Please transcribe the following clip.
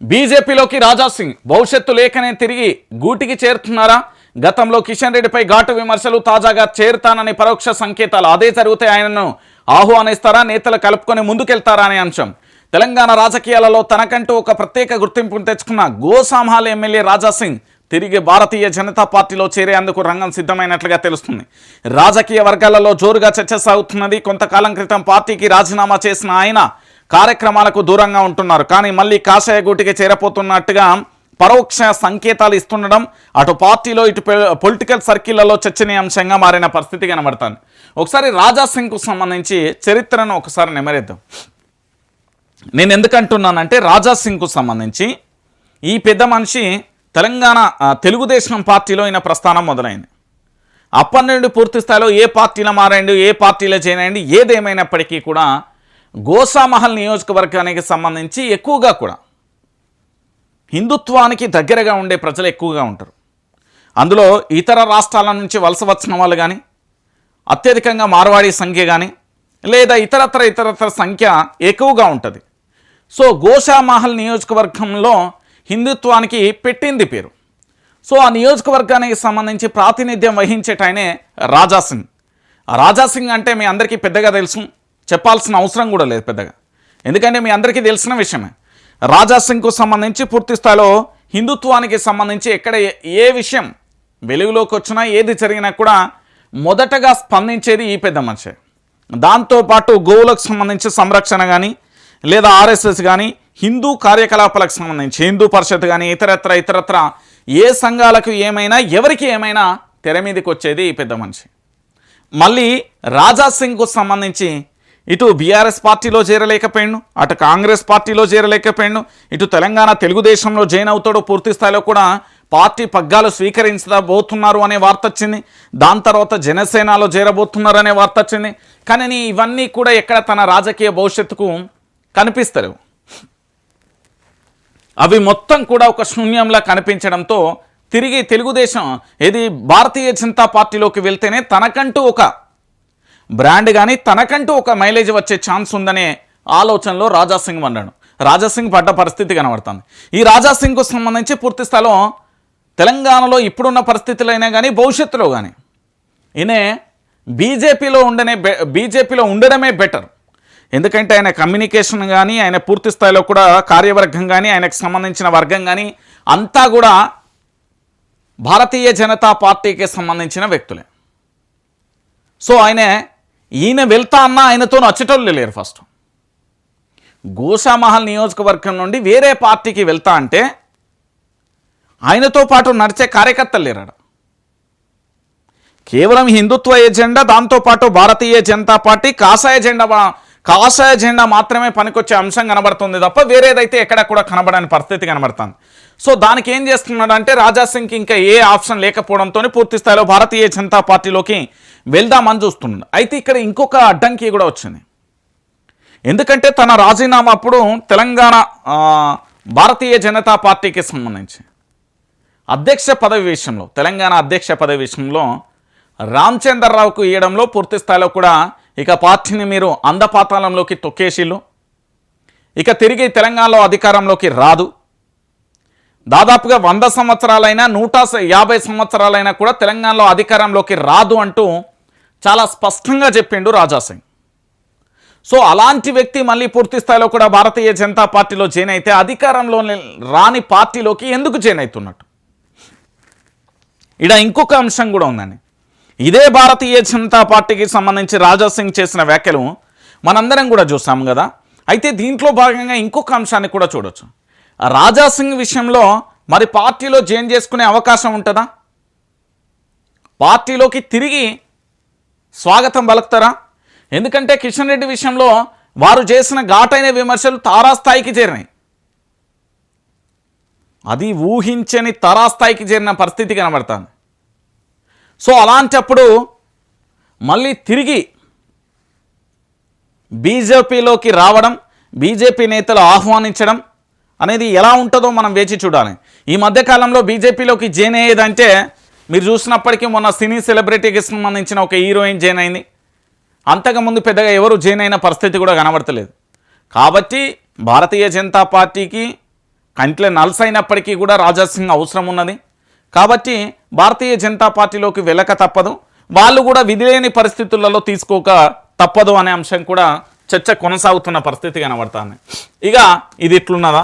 బీజేపీలోకి రాజాసింగ్. భవిష్యత్తు లేకనే తిరిగి గూటికి చేరుతున్నారా? గతంలో కిషన్ రెడ్డిపై ఘాటు విమర్శలు తాజాగా చేరుతానని పరోక్ష సంకేతాలు అదే జరిగితే ఆయనను ఆహ్వానిస్తారా? నేతలు కలుపుకొని ముందుకెళ్తారా అనే అంశం. తెలంగాణ రాజకీయాలలో తనకంటూ ఒక ప్రత్యేక గుర్తింపును తెచ్చుకున్న గోసాంహాల్ ఎమ్మెల్యే రాజాసింగ్ తిరిగి భారతీయ జనతా పార్టీలో చేరేందుకు రంగం సిద్ధమైనట్లుగా తెలుస్తుంది. రాజకీయ వర్గాలలో జోరుగా చర్చ సాగుతున్నది. కొంతకాలం క్రితం పార్టీకి రాజీనామా చేసిన ఆయన కార్యక్రమాలకు దూరంగా ఉంటున్నారు. కానీ మళ్ళీ కాషాయ గూటికి చేరపోతున్నట్టుగా పరోక్ష సంకేతాలు ఇస్తుండడం అటు పార్టీలో ఇటు పొలిటికల్ సర్కిళ్ళలో చర్చనీయాంశంగా మారిన పరిస్థితి కనబడుతుంది. ఒకసారి రాజా సింగ్కు సంబంధించి చరిత్రను ఒకసారి నెమరేద్దాం. నేను ఎందుకంటున్నానంటే రాజా సింగ్కు సంబంధించి ఈ పెద్ద మనిషి తెలంగాణ తెలుగుదేశం పార్టీలో ఈయన ప్రస్థానం మొదలైంది. అప్పటి నుండి పూర్తి స్థాయిలో ఏ పార్టీలో మారండి ఏ పార్టీలో చేయండి ఏదేమైనప్పటికీ కూడా గోసామహల్ నియోజకవర్గానికి సంబంధించి ఎక్కువగా కూడా హిందుత్వానికి దగ్గరగా ఉండే ప్రజలు ఎక్కువగా ఉంటారు. అందులో ఇతర రాష్ట్రాల నుంచి వలస వచ్చిన వాళ్ళు కానీ అత్యధికంగా మార్వాడి సంఖ్య కానీ లేదా ఇతరత్ర ఇతరత్ర సంఖ్య ఎక్కువగా ఉంటుంది. సో గోషామహల్ నియోజకవర్గంలో హిందుత్వానికి పెట్టింది పేరు. సో ఆ నియోజకవర్గానికి సంబంధించి ప్రాతినిధ్యం వహించేటైనే రాజా సింగ్ రాజా సింగ్ అంటే మీ అందరికీ పెద్దగా తెలుసు. చెప్పాల్సిన అవసరం కూడా లేదు పెద్దగా. ఎందుకంటే మీ అందరికీ తెలిసిన విషయమే. రాజా సింగ్కు సంబంధించి పూర్తి స్థాయిలో హిందుత్వానికి సంబంధించి ఎక్కడ ఏ- ఏ విషయం వెలుగులోకి వచ్చినా ఏది జరిగినా కూడా మొదటగా స్పందించేది ఈ పెద్ద మనిషి. దాంతోపాటు గోవులకు సంబంధించి సంరక్షణ కానీ లేదా ఆర్ఎస్ఎస్ కానీ హిందూ కార్యకలాపాలకు సంబంధించి హిందూ పరిషత్ కానీ ఇతరత్ర ఇతరత్ర ఏ సంఘాలకు ఏమైనా ఎవరికి ఏమైనా తెర మీదకి వచ్చేది ఈ పెద్ద మనిషి. మళ్ళీ రాజా సింగ్కు సంబంధించి ఇటు బీఆర్ఎస్ పార్టీలో చేరలేకపోయాడు అటు కాంగ్రెస్ పార్టీలో చేరలేకపోయాడు ఇటు తెలంగాణ తెలుగుదేశంలో జాయిన్ అవుతాడో పూర్తి స్థాయిలో కూడా పార్టీ పగ్గాలు స్వీకరించబోతున్నారు అనే వార్త వచ్చింది. దాని తర్వాత జనసేనలో చేరబోతున్నారు అనే వార్త వచ్చింది. కానీ ఇవన్నీ కూడా ఎక్కడ తన రాజకీయ భవిష్యత్తుకు కనిపిస్తలేవు. అవి మొత్తం కూడా ఒక శూన్యంలా కనిపించడంతో తిరిగి తెలుగుదేశం ఏది భారతీయ జనతా పార్టీలోకి వెళ్తేనే తనకంటూ ఒక బ్రాండ్ కానీ తనకంటూ ఒక మైలేజ్ వచ్చే ఛాన్స్ ఉందనే ఆలోచనలో రాజాసింగ్ అన్నాడు రాజాసింగ్ పడ్డ పరిస్థితి కనబడుతుంది. ఈ రాజాసింగ్కు సంబంధించి పూర్తి స్థలం తెలంగాణలో ఇప్పుడున్న పరిస్థితులైనా కానీ భవిష్యత్తులో కానీ ఈయనే బీజేపీలో ఉండనే బీజేపీలో ఉండడమే బెటర్ ఎందుకంటే ఆయన కమ్యూనికేషన్ కానీ ఆయన పూర్తి స్థాయిలో కూడా కార్యవర్గం కానీ ఆయనకు సంబంధించిన వర్గం కానీ అంతా కూడా భారతీయ జనతా పార్టీకి సంబంధించిన వ్యక్తులే. సో ఆయన ఈయన వెళ్తా అన్నా ఆయనతో నచ్చటోళ్ళు లేరు ఫస్ట్. గోషామహల్ నియోజకవర్గం నుండి వేరే పార్టీకి వెళ్తా అంటే ఆయనతో పాటు నడిచే కార్యకర్తలు లేరాడు కేవలం హిందుత్వ ఎజెండా దాంతోపాటు భారతీయ జనతా పార్టీ కాషాయ జెండా కాసాయ కాషాయ జెండా మాత్రమే పనికొచ్చే అంశం కనబడుతుంది తప్ప వేరేదైతే ఎక్కడ కూడా కనబడని పరిస్థితి కనబడుతుంది. సో దానికి ఏం చేస్తున్నాడు అంటే ఇంకా ఏ ఆప్షన్ లేకపోవడంతో పూర్తి స్థాయిలో భారతీయ జనతా పార్టీలోకి వెళ్దామని చూస్తున్నాడు. అయితే ఇక్కడ ఇంకొక అడ్డంకి కూడా వచ్చింది. ఎందుకంటే తన రాజీనామా అప్పుడు తెలంగాణ భారతీయ జనతా పార్టీకి సంబంధించి. అధ్యక్ష పదవి విషయంలో తెలంగాణ అధ్యక్ష పదవి విషయంలో రామచంద్రరావుకు ఇవ్వడంలో పూర్తి స్థాయిలో కూడా ఇక పార్టీని మీరు అందపాతాళంలోకి తొక్కేసిళ్ళు. ఇక తిరిగి తెలంగాణలో అధికారంలోకి రాదు. దాదాపుగా వంద సంవత్సరాలైనా నూట యాభై సంవత్సరాలైనా కూడా తెలంగాణలో అధికారంలోకి రాదు అంటూ చాలా స్పష్టంగా చెప్పిండు రాజాసింగ్. సో అలాంటి వ్యక్తి మళ్ళీ పూర్తి స్థాయిలో కూడా భారతీయ జనతా పార్టీలో జాయిన్ అయితే అధికారంలో రాని పార్టీలోకి ఎందుకు జాయిన్ అవుతున్నట్టు? ఇడ ఇంకొక అంశం కూడా ఉందండి. ఇదే భారతీయ జనతా పార్టీకి సంబంధించి రాజా సింగ్ చేసిన వ్యాఖ్యలు మనందరం కూడా చూసాం కదా. అయితే దీంట్లో భాగంగా ఇంకొక అంశాన్ని కూడా చూడొచ్చు. రాజా సింగ్ విషయంలో మరి పార్టీలో జాయిన్ చేసుకునే అవకాశం ఉంటుందా? పార్టీలోకి తిరిగి స్వాగతం పలుకుతారా? ఎందుకంటే కిషన్ రెడ్డి విషయంలో వారు చేసిన ఘాటైన విమర్శలు తారాస్థాయికి చేరినాయి. అది ఊహించని తారాస్థాయికి చేరిన పరిస్థితి కనబడుతుంది. సో అలాంటప్పుడు మళ్ళీ తిరిగి బీజేపీలోకి రావడం బీజేపీ నేతలు ఆహ్వానించడం అనేది ఎలా ఉంటుందో మనం వేచి చూడాలి. ఈ మధ్యకాలంలో బీజేపీలోకి జైన్ అయ్యేదంటే మీరు చూసినప్పటికీ మొన్న సినీ సెలబ్రిటీకి సంబంధించిన ఒక హీరోయిన్ జైన్ అయింది. అంతకుముందు పెద్దగా ఎవరు జైన్ అయిన పరిస్థితి కూడా కనబడతలేదు. కాబట్టి భారతీయ జనతా పార్టీకి కంట్లో నల్స్ కూడా రాజాసింగ్ అవసరం ఉన్నది. కాబట్టి భారతీయ జనతా పార్టీలోకి వెళ్ళక తప్పదు. వాళ్ళు కూడా విధి లేని పరిస్థితులలో తీసుకోక తప్పదు అనే అంశం కూడా చర్చ కొనసాగుతున్న పరిస్థితి కనబడుతుంది. ఇక ఇది ఇట్లున్నదా?